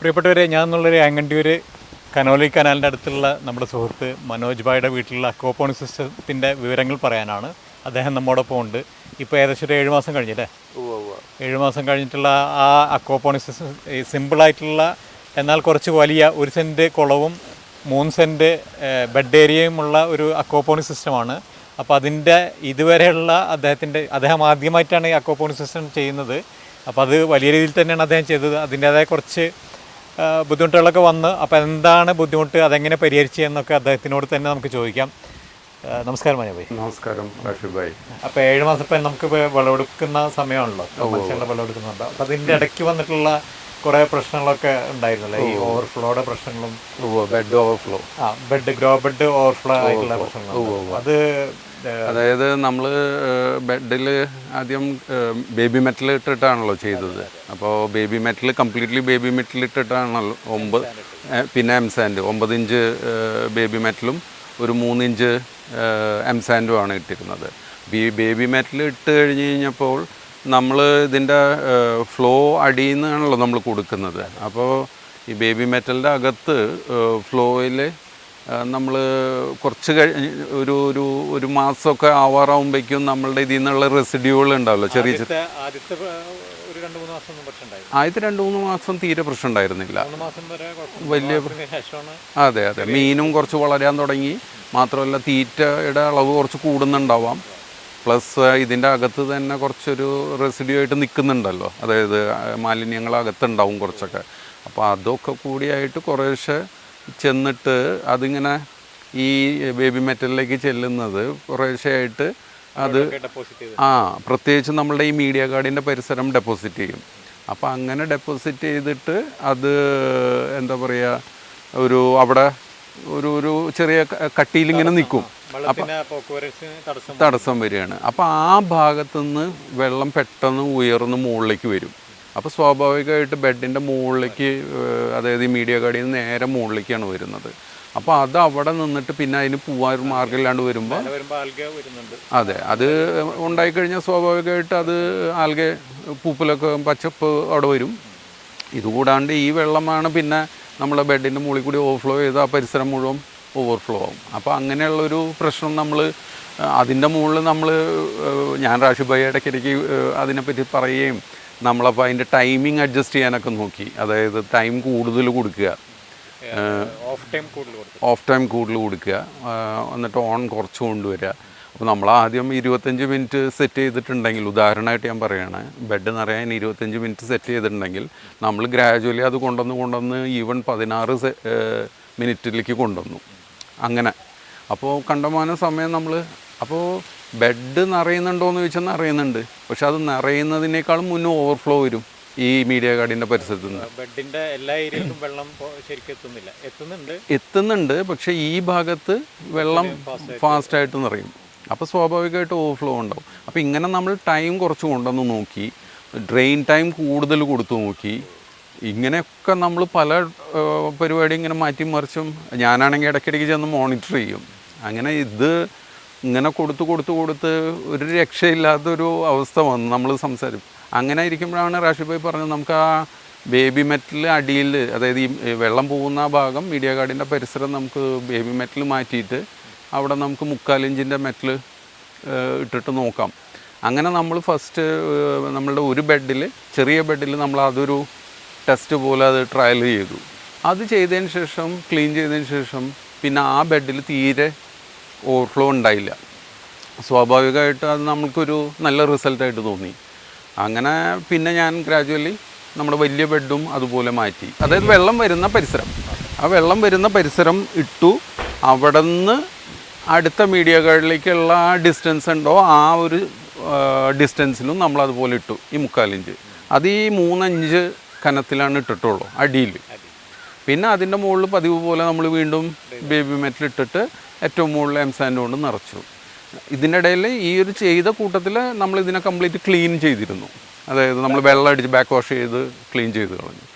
പ്രിയപ്പെട്ടവരെ ഞാൻ എന്നുള്ളൊരു ആങ്ങണ്ടിയൂർ കനോലി കനാലിന്റെ അടുത്തുള്ള നമ്മുടെ സുഹൃത്ത് മനോജ് ഭായിയുടെ വീട്ടിലുള്ള അക്വാപോണി സിസ്റ്റത്തിന്റെ വിവരങ്ങൾ പറയാനാണ്. അദ്ദേഹം നമ്മോടൊപ്പം ഉണ്ട്. ഇപ്പോൾ ഏകദേശം ഒരു ഏഴ് മാസം കഴിഞ്ഞല്ലേ? ഏഴ് മാസം കഴിഞ്ഞിട്ടുള്ള ആ അക്വാപോണി സിസ്റ്റം ഈ സിമ്പിളായിട്ടുള്ള എന്നാൽ കുറച്ച് വലിയ ഒരു സെന്റ് കുളവും മൂന്ന് സെന്റ് ബെഡ് ഏരിയയുമുള്ള ഒരു അക്വാപോണി സിസ്റ്റമാണ്. അപ്പോൾ അതിന്റെ ഇതുവരെയുള്ള അദ്ദേഹത്തിന്റെ അദ്ദേഹം ആദ്യമായിട്ടാണ് ഈ അക്വാപോണി സിസ്റ്റം ചെയ്യുന്നത്. അപ്പോൾ അത് വലിയ രീതിയിൽ തന്നെയാണ് അദ്ദേഹം ചെയ്തത്. അതിന്റേതായ കുറച്ച് ബുദ്ധിമുട്ടുകളൊക്കെ വന്ന് അപ്പോൾ എന്താണ് ബുദ്ധിമുട്ട് അതെങ്ങനെ പരിഹരിച്ചു എന്നൊക്കെ അദ്ദേഹത്തിനോട് തന്നെ നമുക്ക് ചോദിക്കാം. നമസ്കാരം മനോഭായി നമസ്കാരം റാഷിദ് ഭായ്. അപ്പോൾ ഏഴ് മാസം ഇപ്പം നമുക്ക് വിളവെടുക്കുന്ന സമയമാണല്ലോ. മനുഷ്യരുടെ വിളവെടുക്കുന്നുണ്ട് അപ്പോൾ അതിന്റെ ഇടയ്ക്ക് വന്നിട്ടുള്ള കുറേ പ്രശ്നങ്ങളൊക്കെ ഉണ്ടായിരുന്നല്ലേ? ഈ ഓവർഫ്ലോയുടെ പ്രശ്നങ്ങളും ബെഡ് ഓവർഫ്ലോ. ആ ബെഡ് ഗ്രോ ബെഡ് ഓവർഫ്ലോ ആയിട്ടുള്ള പ്രശ്നങ്ങളും. അത് അതായത് നമ്മൾ ബെഡിൽ ആദ്യം ബേബി മെറ്റൽ ഇട്ടിട്ടാണല്ലോ ചെയ്തത്. അപ്പോൾ baby metal completely baby metal ഇട്ടിട്ടാണല്ലോ ഒമ്പത് പിന്നെ എം സാൻഡ്. ഒമ്പത് ഇഞ്ച് ബേബി മെറ്റലും ഒരു മൂന്നിഞ്ച് എം സാൻഡും ആണ് ഇട്ടിരുന്നത്. ഈ ബേബി മെറ്റൽ ഇട്ട് കഴിഞ്ഞ് കഴിഞ്ഞപ്പോൾ നമ്മൾ ഇതിന്റെ ഫ്ലോ അടിയിൽ നിന്നാണല്ലോ നമ്മൾ കൊടുക്കുന്നത്. അപ്പോൾ ഈ ബേബി മെറ്റലിന്റെ അകത്ത് ഫ്ലോയിൽ നമ്മൾ കുറച്ച് കഴിഞ്ഞ് ഒരു ഒരു ഒരു മാസമൊക്കെ ആവാറാവുമ്പോഴേക്കും നമ്മളുടെ ഇതിൽ നിന്നുള്ള റെസിഡ്യൂകൾ ഉണ്ടാവല്ലോ. ചെറിയ ചെറിയ ആദ്യത്തെ രണ്ട് മൂന്ന് മാസം തീരെ പ്രശ്നം ഉണ്ടായിരുന്നില്ല. വലിയ അതെ അതെ. മീനും കുറച്ച് വളരാൻ തുടങ്ങി. മാത്രമല്ല തീറ്റയുടെ അളവ് കുറച്ച് കൂടുന്നുണ്ടാവാം. പ്ലസ് ഇതിന്റെ അകത്ത് തന്നെ കുറച്ചൊരു റെസിഡ്യൂ ആയിട്ട് നിൽക്കുന്നുണ്ടല്ലോ. അതായത് മാലിന്യങ്ങൾ അകത്തുണ്ടാവും കുറച്ചൊക്കെ. അപ്പോൾ അതൊക്കെ കൂടിയായിട്ട് കുറേശ്ശെ ചെന്നിട്ട് അതിങ്ങനെ ഈ ബേബി മെറ്റലിലേക്ക് ചെല്ലുന്നത് കുറേശ്ശെ ആയിട്ട് അത് ആ പ്രത്യേകിച്ച് നമ്മളുടെ ഈ മീഡിയ കാർഡിന്റെ പരിസരം ഡെപ്പോസിറ്റ് ചെയ്യും. അപ്പോൾ അങ്ങനെ ഡെപ്പോസിറ്റ് ചെയ്തിട്ട് അത് എന്താ പറയുക ഒരു അവിടെ ഒരു ഒരു ചെറിയ കട്ടിയിലിങ്ങനെ നിൽക്കും. തടസ്സം വരികയാണ്. അപ്പോൾ ആ ഭാഗത്തുനിന്ന് വെള്ളം പെട്ടെന്ന് ഉയർന്ന് മുകളിലേക്ക് വരും. അപ്പോൾ സ്വാഭാവികമായിട്ട് ബെഡിന്റെ മുകളിലേക്ക് അതായത് ഈ മീഡിയ കടയിൽ നിന്ന് നേരെ മുകളിലേക്കാണ് വരുന്നത്. അപ്പോൾ അത് അവിടെ നിന്നിട്ട് പിന്നെ അതിന് പോവാൻ ഒരു മാർഗമില്ലാണ്ട് വരുമ്പോൾ അതെ അത് ഉണ്ടായിക്കഴിഞ്ഞാൽ സ്വാഭാവികമായിട്ട് അത് ആൽഗെ പൂപ്പലൊക്കെ പച്ചപ്പ് അവിടെ വരും. ഇതുകൂടാണ്ട് ഈ വെള്ളമാണ് പിന്നെ നമ്മളെ ബെഡിന്റെ മുകളിൽ കൂടി ഓവർഫ്ലോ ചെയ്ത് ആ പരിസരം മുഴുവൻ ഓവർഫ്ലോ ആവും. അപ്പോൾ അങ്ങനെയുള്ളൊരു പ്രശ്നം നമ്മൾ അതിന്റെ മുകളിൽ നമ്മൾ ഞാൻ റാഷിബായി ഇടയ്ക്കിടയ്ക്ക് അതിനെപ്പറ്റി പറയുകയും നമ്മളപ്പോൾ അതിന്റെ ടൈമിംഗ് അഡ്ജസ്റ്റ് ചെയ്യാനൊക്കെ നോക്കി. അതായത് ടൈം കൂടുതൽ കൊടുക്കുക. ഓഫ് ടൈം കൂടുതൽ കൊടുത്തു ഓഫ് ടൈം കൂടുതൽ കൊടുക്കുക. എന്നിട്ട് ഓൺ കുറച്ച് കൊണ്ടുവരിക. അപ്പോൾ നമ്മൾ ആദ്യം ഇരുപത്തഞ്ച് മിനിറ്റ് സെറ്റ് ചെയ്തിട്ടുണ്ടെങ്കിൽ ഉദാഹരണമായിട്ട് ഞാൻ പറയുകയാണ് ബെഡ് നിറയാൻ ഇരുപത്തഞ്ച് മിനിറ്റ് സെറ്റ് ചെയ്തിട്ടുണ്ടെങ്കിൽ നമ്മൾ ഗ്രാജുവലി അത് കൊണ്ടുവന്ന് കൊണ്ടുവന്ന് ഈവൻ പതിനാറ് മിനിറ്റിലേക്ക് കൊണ്ടുവന്നു. അങ്ങനെ. അപ്പോൾ കണ്ടമാനം സമയം നമ്മൾ അപ്പോൾ ബെഡ് നിറയുന്നുണ്ടോ എന്ന് ചോദിച്ചാൽ നിറയുന്നുണ്ട്. പക്ഷെ അത് നിറയുന്നതിനേക്കാളും മുന്നേ ഓവർഫ്ലോ വരും ഈ മീഡിയ കാർഡിന്റെ പരിസരത്ത് നിന്ന്. ബെഡിന്റെ എല്ലാ ഏരിയയിലും വെള്ളം ശരിക്കും എത്തുന്നില്ല. എത്തുന്നുണ്ട്. എത്തുന്നുണ്ട്. പക്ഷേ ഈ ഭാഗത്ത് വെള്ളം ഫാസ്റ്റ് ഫാസ്റ്റായിട്ട് നിറയും. അപ്പോൾ സ്വാഭാവികമായിട്ട് ഓവർഫ്ലോ ഉണ്ടാവും. അപ്പോൾ ഇങ്ങനെ നമ്മൾ ടൈം കുറച്ച് കൊണ്ടുവന്ന് നോക്കി ഡ്രെയിൻ ടൈം കൂടുതൽ കൊടുത്തു നോക്കി ഇങ്ങനെയൊക്കെ നമ്മൾ പല പരിപാടി ഇങ്ങനെ മാറ്റി മറിച്ചും ഞാനാണെങ്കിൽ ഇടയ്ക്കിടയ്ക്ക് ചെന്ന് മോണിറ്റർ ചെയ്യും. അങ്ങനെ ഇത് ഇങ്ങനെ കൊടുത്ത് കൊടുത്ത് കൊടുത്ത് ഒരു രക്ഷയില്ലാത്തൊരു അവസ്ഥ വന്നു. നമ്മൾ സംസാരിക്കും. അങ്ങനെ ഇരിക്കുമ്പോഴാണ് റാഷിദ് ഭായി പറഞ്ഞത് നമുക്ക് ആ ബേബി മെറ്റൽ അടിയിൽ അതായത് ഈ വെള്ളം പോകുന്ന ഭാഗം മീഡിയ കാർഡിന്റെ പരിസരം നമുക്ക് ബേബി മെറ്റൽ മാറ്റിയിട്ട് അവിടെ നമുക്ക് മുക്കാലിഞ്ചിന്റെ മെറ്റൽ ഇട്ടിട്ട് നോക്കാം. അങ്ങനെ നമ്മൾ ഫസ്റ്റ് നമ്മളുടെ ഒരു ബെഡിൽ ചെറിയ ബെഡിൽ നമ്മൾ അതൊരു ടെസ്റ്റ് പോലെ അത് ട്രയൽ ചെയ്തു. അത് ചെയ്തതിന് ശേഷം ക്ലീൻ ചെയ്തതിന് ശേഷം പിന്നെ ആ ബെഡിൽ തീരെ ഓവർഫ്ലോ ഉണ്ടായില്ല. സ്വാഭാവികമായിട്ട് അത് നമുക്കൊരു നല്ല റിസൾട്ടായിട്ട് തോന്നി. അങ്ങനെ പിന്നെ ഞാൻ ഗ്രാജുവലി നമ്മുടെ വലിയ ബെഡും അതുപോലെ മാറ്റി. അതായത് വെള്ളം വരുന്ന പരിസരം. ആ വെള്ളം വരുന്ന പരിസരം ഇട്ടു. അവിടെ നിന്ന് അടുത്ത മീഡിയ കാർഡിലേക്കുള്ള ആ ഡിസ്റ്റൻസ് ഉണ്ടോ ആ ഒരു ഡിസ്റ്റൻസിലും നമ്മൾ അതുപോലെ ഇട്ടു ഈ മുക്കാലിഞ്ച് അത് ഈ മൂന്നഞ്ച് കനത്തിലാണ് ഇട്ടിട്ടുള്ളൂ അടിയിൽ. പിന്നെ അതിന്റെ മുകളിൽ പതിവ് പോലെ നമ്മൾ വീണ്ടും ബേബി മെറ്റൽ ഇട്ടിട്ട് ഏറ്റവും മുകളിൽ എം സാൻഡ് കൊണ്ട് നിറച്ചു. ഇതിന്റെ ഇടയിൽ ഈ ഒരു ചെയ്ത കൂട്ടത്തിൽ നമ്മൾ ഇതിനെ കംപ്ലീറ്റ് ക്ലീൻ ചെയ്തിരുന്നു. അതായത് നമ്മൾ വെള്ളം അടിച്ച് ബാക്ക് വാഷ് ചെയ്ത് ക്ലീൻ ചെയ്ത് കളഞ്ഞു.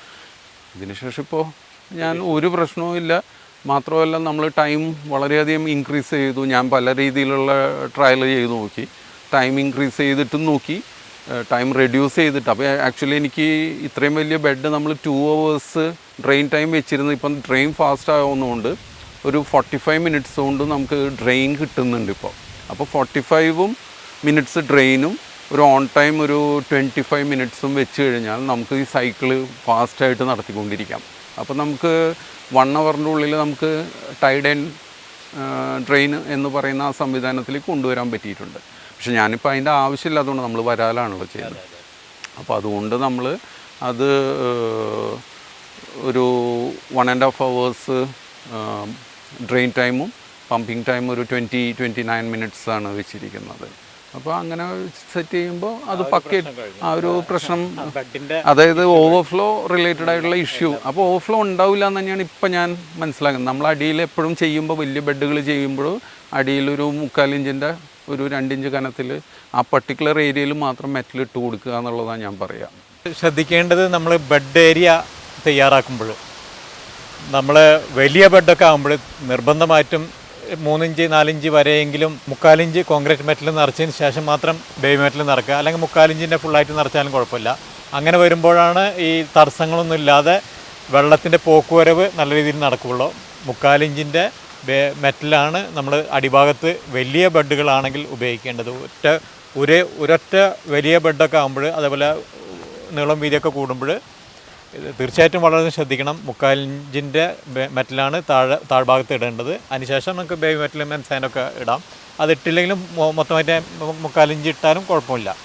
ഇതിനുശേഷം ഇപ്പോൾ ഞാൻ ഒരു പ്രശ്നവും ഇല്ല. മാത്രമല്ല നമ്മൾ ടൈം വളരെയധികം ഇൻക്രീസ് ചെയ്തു. ഞാൻ പല രീതിയിലുള്ള ട്രയൽ ചെയ്ത് നോക്കി. ടൈം ഇൻക്രീസ് ചെയ്തിട്ടും നോക്കി. ടൈം റെഡ്യൂസ് ചെയ്തിട്ട്. അപ്പോൾ ആക്ച്വലി എനിക്ക് ഇത്രയും വലിയ ബെഡ് നമ്മൾ ടു അവേഴ്സ് ഡ്രെയിൻ ടൈം വെച്ചിരുന്നു. ഇപ്പം ഡ്രെയിൻ ഫാസ്റ്റ് ആവുന്നതുകൊണ്ട് ഒരു ഫോർട്ടി ഫൈവ് മിനിറ്റ്സ് കൊണ്ട് നമുക്ക് ഡ്രെയിൻ കിട്ടുന്നുണ്ട് ഇപ്പോൾ അപ്പോൾ ഫോർട്ടി ഫൈവും മിനിറ്റ്സ് ഡ്രെയിനും ഒരു ഓൺ ടൈം ഒരു ട്വന്റി ഫൈവ് മിനിറ്റ്സും വെച്ച് കഴിഞ്ഞാൽ നമുക്ക് ഈ സൈക്കിൾ ഫാസ്റ്റായിട്ട് നടത്തിക്കൊണ്ടിരിക്കാം. അപ്പോൾ നമുക്ക് വൺ അവറിന്റെ ഉള്ളിൽ നമുക്ക് ടൈഡ് ആൻഡ് ഡ്രെയിൻ എന്ന് പറയുന്ന ആ സംവിധാനത്തിലേക്ക് കൊണ്ടുവരാൻ പറ്റിയിട്ടുണ്ട്. പക്ഷെ ഞാനിപ്പോൾ അതിന്റെ ആവശ്യമില്ലാത്തതുകൊണ്ട് നമ്മൾ വരാലാണല്ലോ ചെയ്യുന്നത്. അപ്പോൾ അതുകൊണ്ട് നമ്മൾ അത് ഒരു one and half hours drain ടൈമും പമ്പിങ് ടൈം ഒരു ട്വന്റി ട്വന്റി നയൻ മിനിറ്റ്സ് ആണ് വെച്ചിരിക്കുന്നത്. അപ്പോൾ അങ്ങനെ സെറ്റ് ചെയ്യുമ്പോൾ അത് പക്കെ ആ ഒരു പ്രശ്നം അതായത് ഓവർഫ്ലോ റിലേറ്റഡ് ആയിട്ടുള്ള ഇഷ്യൂ അപ്പോൾ ഓവർഫ്ലോ ഉണ്ടാവില്ല എന്ന് തന്നെയാണ് ഇപ്പം ഞാൻ മനസ്സിലാക്കുന്നത്. നമ്മൾ അടിയിൽ എപ്പോഴും ചെയ്യുമ്പോൾ വലിയ ബെഡുകൾ ചെയ്യുമ്പോൾ അടിയിൽ ഒരു മുക്കാലിഞ്ചിന്റെ ഒരു രണ്ടിഞ്ച് കനത്തിൽ ആ പർട്ടിക്കുലർ ഏരിയയിൽ മാത്രം മെറ്റൽ ഇട്ട് കൊടുക്കുക എന്നുള്ളതാണ് ഞാൻ പറയുക ശ്രദ്ധിക്കേണ്ടത് നമ്മൾ ബെഡ് ഏരിയ തയ്യാറാക്കുമ്പോൾ നമ്മൾ വലിയ ബെഡൊക്കെ ആകുമ്പോൾ നിർബന്ധമായിട്ടും മൂന്നിഞ്ച് നാലിഞ്ച് വരെയെങ്കിലും മുക്കാലിഞ്ച് കോൺക്രീറ്റ് മെറ്റൽ നിറച്ചതിന് ശേഷം മാത്രം ബേബി മെറ്റൽ നിറക്കുക. അല്ലെങ്കിൽ മുക്കാലിഞ്ചിന്റെ ഫുള്ളായിട്ട് നിറച്ചാലും കുഴപ്പമില്ല. അങ്ങനെ വരുമ്പോഴാണ് ഈ തടസ്സങ്ങളൊന്നും ഇല്ലാതെ വെള്ളത്തിന്റെ പോക്കുവരവ് നല്ല രീതിയിൽ നടക്കുകയുള്ളൂ മുക്കാലിഞ്ചിന്റെ മെറ്റലാണ് നമ്മൾ അടിഭാഗത്ത് വലിയ ബെഡുകളാണെങ്കിൽ ഉപയോഗിക്കേണ്ടത്. ഒറ്റ ഒരേ ഒരൊറ്റ വലിയ ബെഡൊക്കെ ആകുമ്പോൾ അതേപോലെ നീളം വീതിയൊക്കെ കൂടുമ്പോൾ തീർച്ചയായിട്ടും വളരെ ശ്രദ്ധിക്കണം. മുക്കാലിഞ്ചിന്റെ മെറ്റലാണ് താഴെ താഴ്ഭാഗത്ത് ഇടേണ്ടത്. അതിനുശേഷം നമുക്ക് ബേബി മെറ്റൽ മെൻസൈനൊക്കെ ഇടാം. അതിട്ടില്ലെങ്കിലും മൊത്തമായിട്ട് മുക്കാലിഞ്ച് ഇട്ടാലും കുഴപ്പമില്ല.